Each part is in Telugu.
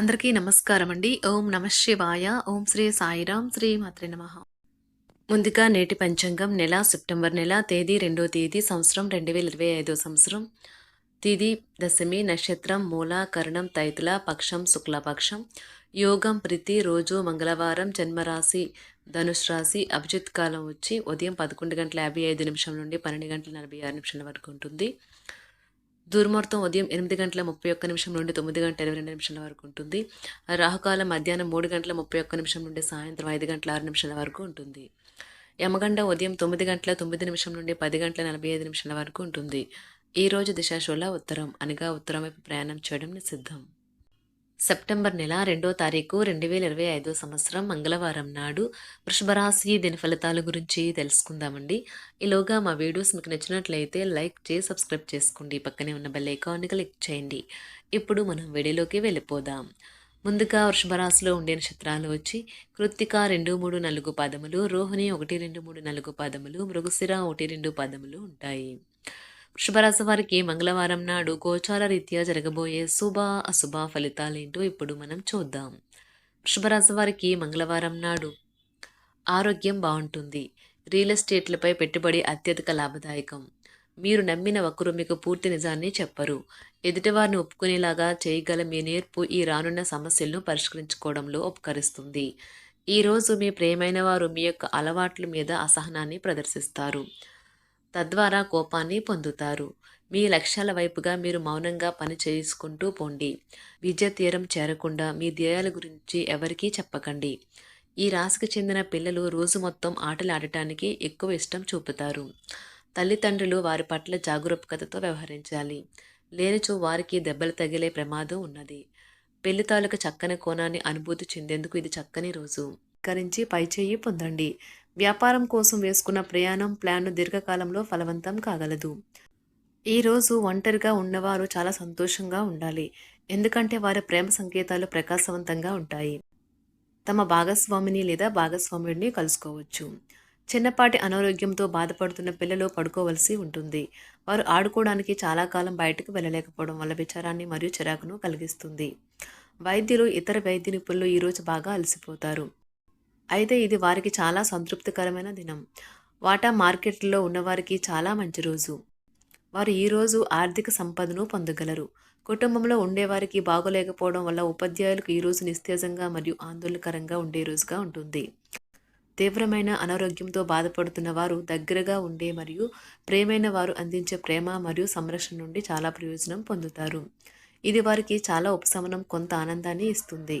అందరికీ నమస్కారం అండి ఓం నమ శివాయ. ఓం శ్రీ సాయిరాం. శ్రీ మాత్రి నమ. ముందుగా నేటి పంచాంగం నెల సెప్టెంబర్ నెల తేదీ రెండో తేదీ సంవత్సరం రెండు వేల ఇరవై ఐదో సంవత్సరం. తిది దశమి నక్షత్రం మూల కరణం తైతుల పక్షం శుక్లపక్షం. యోగం ప్రీతి రోజు మంగళవారం జన్మరాశి ధనుష్ రాశి అభిజిత్ కాలం వచ్చి ఉదయం పదకొండు గంటల యాభై ఐదు నిమిషం నుండి పన్నెండు గంటల నలభై ఆరు నిమిషాల వరకు ఉంటుంది. దుర్మార్గం ఉదయం ఎనిమిది గంటల ముప్పై ఒక్క నిమిషం నుండి తొమ్మిది గంటల ఇరవై రెండు నిమిషాల వరకు ఉంటుంది. రాహుకాలం మధ్యాహ్నం మూడు గంటల ముప్పై ఒక్క నిమిషం నుండి సాయంత్రం ఐదు గంటల ఆరు నిమిషాల వరకు ఉంటుంది. యమగండ ఉదయం తొమ్మిది గంటల తొమ్మిది నిమిషం నుండి పది గంటల నలభై ఐదు నిమిషాల వరకు ఉంటుంది. ఈ రోజు దిశాశోళ ఉత్తరం అనగా ఉత్తరం వైపు ప్రయాణం చేయడం నిషిద్ధం. సెప్టెంబర్ నెల రెండో తారీఖు రెండు వేల ఇరవై ఐదో సంవత్సరం మంగళవారం నాడు వృషభరాశి దీని ఫలితాల గురించి తెలుసుకుందామండి. ఈలోగా మా వీడియోస్ మీకు నచ్చినట్లయితే లైక్ చేసి సబ్స్క్రైబ్ చేసుకోండి. పక్కనే ఉన్న బెల్ ఐకాన్ని క్లిక్ చేయండి. ఇప్పుడు మనం వీడియోలోకి వెళ్ళిపోదాం. ముందుగా వృషభరాశిలో ఉండే నక్షత్రాలు వచ్చి కృత్తిక రెండు మూడు నాలుగు పదములు రోహిణి ఒకటి రెండు మూడు నాలుగు పదములు మృగశిర ఒకటి రెండు పదములు ఉంటాయి. వృషభరాశి వారికి మంగళవారం నాడు గోచార రీత్యా జరగబోయే శుభ అశుభ ఫలితాలేంటో ఇప్పుడు మనం చూద్దాం. వృషభరాశి వారికి మంగళవారం నాడు ఆరోగ్యం బాగుంటుంది. రియల్ ఎస్టేట్లపై పెట్టుబడి అత్యధిక లాభదాయకం. మీరు నమ్మిన ఒకరు మీకు పూర్తి నిజాన్ని చెప్పరు. ఎదుటివారిని ఒప్పుకునేలాగా చేయగల మీ నేర్పు ఈ రానున్న సమస్యలను పరిష్కరించుకోవడంలో ఉపకరిస్తుంది. ఈరోజు మీ ప్రేమైన వారు మీ యొక్క అలవాట్ల మీద అసహనాన్ని ప్రదర్శిస్తారు. తద్వారా కోపాన్ని పొందుతారు. మీ లక్ష్యాల వైపుగా మీరు మౌనంగా పని చేసుకుంటూ పోండి. విద్య తీరం చేరకుండా మీ ధ్యేయాల గురించి ఎవరికీ చెప్పకండి. ఈ రాశికి చెందిన పిల్లలు రోజు మొత్తం ఆటలు ఆడటానికి ఎక్కువ ఇష్టం చూపుతారు. తల్లిదండ్రులు వారి పట్ల జాగరూకతతో వ్యవహరించాలి. లేనిచో వారికి దెబ్బలు తగిలే ప్రమాదం ఉన్నది. పెళ్ళి తాలూకు చక్కని కోణాన్ని అనుభూతి చెందేందుకు ఇది చక్కని రోజు. కరించి పైచేయి పొందండి. వ్యాపారం కోసం వేసుకున్న ప్రయాణం ప్లాన్ దీర్ఘకాలంలో ఫలవంతం కాగలదు. ఈరోజు ఒంటరిగా ఉన్నవారు చాలా సంతోషంగా ఉండాలి. ఎందుకంటే వారి ప్రేమ సంకేతాలు ప్రకాశవంతంగా ఉంటాయి. తమ భాగస్వామిని లేదా భాగస్వాముడిని కలుసుకోవచ్చు. చిన్నపాటి అనారోగ్యంతో బాధపడుతున్న పిల్లలు పడుకోవలసి ఉంటుంది. వారు ఆడుకోవడానికి చాలా కాలం బయటకు వెళ్ళలేకపోవడం వల్ల విచారాన్ని మరియు చిరాకును కలిగిస్తుంది. వైద్యులు ఇతర వైద్య నిపుణులు ఈరోజు బాగా అలసిపోతారు. అయితే ఇది వారికి చాలా సంతృప్తికరమైన దినం. వాటా మార్కెట్లో ఉన్నవారికి చాలా మంచి రోజు. వారు ఈరోజు ఆర్థిక సంపదను పొందగలరు. కుటుంబంలో ఉండేవారికి బాగోలేకపోవడం వల్ల ఉపాధ్యాయులకు ఈరోజు నిస్తేజంగా మరియు ఆందోళనకరంగా ఉండే రోజుగా ఉంటుంది. తీవ్రమైన అనారోగ్యంతో బాధపడుతున్న వారు దగ్గరగా ఉండే మరియు ప్రేమైన వారు అందించే ప్రేమ మరియు సంరక్షణ నుండి చాలా ప్రయోజనం పొందుతారు. ఇది వారికి చాలా ఉపశమనం కొంత ఆనందాన్ని ఇస్తుంది.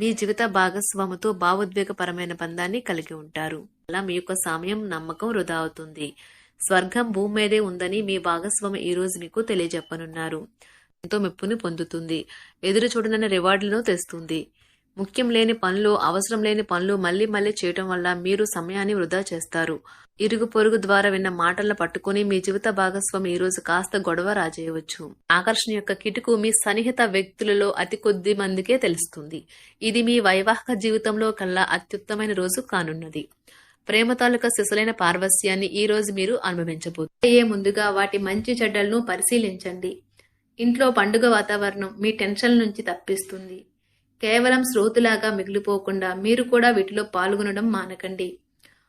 మీ జీవిత భాగస్వాముతో భావోద్వేగపరమైన బంధాన్ని కలిగి ఉంటారు. అలా మీ యొక్క సమయం నమ్మకం వృధా అవుతుంది. స్వర్గం భూమి మీదే ఉందని మీ భాగస్వామి ఈ రోజు మీకు తెలియజెప్పనున్నారు. ఎంతో మెప్పుని పొందుతుంది. ఎదురు చూడనన్న రివార్డులను తెస్తుంది. ముఖ్యం లేని పనులు అవసరం లేని పనులు మళ్ళీ మళ్ళీ చేయటం వల్ల మీరు సమయాన్ని వృధా చేస్తారు. ఇరుగు పొరుగు ద్వారా విన్న మాటలను పట్టుకుని మీ జీవిత భాగస్వామి ఈ రోజు కాస్త గొడవ రాజేయవచ్చు. ఆకర్షణ యొక్క కిటుకు మీ సన్నిహిత వ్యక్తులలో అతి కొద్ది మందికే తెలుస్తుంది. ఇది మీ వైవాహిక జీవితంలో కల్లా అత్యుత్తమైన రోజు కానున్నది. ప్రేమ తాలూకా శిశులైన పార్వస్యాన్ని ఈ రోజు మీరు అనుభవించబోతున్నారు. ముందుగా వాటి మంచి చెడ్డలను పరిశీలించండి. ఇంట్లో పండుగ వాతావరణం మీ టెన్షన్ నుంచి తప్పిస్తుంది. కేవలం శ్రోతులాగా మిగిలిపోకుండా మీరు కూడా వీటిలో పాల్గొనడం మానకండి.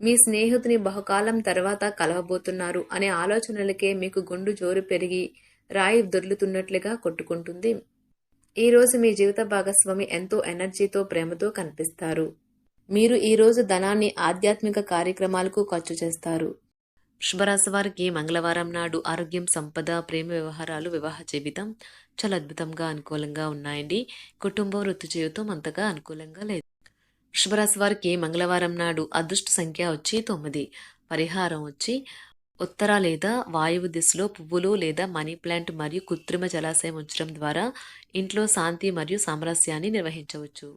మీ స్నేహితుని బహుకాలం తర్వాత కలవబోతున్నారు అనే ఆలోచనలకే మీకు గుండు జోరు పెరిగి రాయి దొర్లుతున్నట్లుగా కొట్టుకుంటుంది. ఈరోజు మీ జీవిత భాగస్వామి ఎంతో ఎనర్జీతో ప్రేమతో కనిపిస్తారు. మీరు ఈరోజు ధనాన్ని ఆధ్యాత్మిక కార్యక్రమాలకు ఖర్చు చేస్తారు. వృషభరాశి వారికి మంగళవారం నాడు ఆరోగ్యం సంపద ప్రేమ వ్యవహారాలు వివాహ జీవితం చాలా అద్భుతంగా అనుకూలంగా ఉన్నాయండి. కుటుంబం వృత్తి జీవితం అంతగా అనుకూలంగా లేదు. వృషభరాశి వారికి మంగళవారం నాడు అదృష్ట సంఖ్య వచ్చి తొమ్మిది. పరిహారం వచ్చి ఉత్తర లేదా వాయువు దిశలో పువ్వులు లేదా మనీ ప్లాంట్ మరియు కృత్రిమ జలాశయం ఉంచడం ద్వారా ఇంట్లో శాంతి మరియు సామరస్యాన్ని నిర్వహించవచ్చు.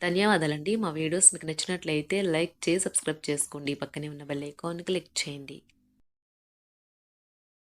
ధన్యవాదాలండి. మా వీడియోస్ మీకు నచ్చినట్లయితే లైక్ చేసి సబ్స్క్రైబ్ చేసుకోండి. పక్కనే ఉన్న బెల్ ఐకాన్ క్లిక్ చేయండి.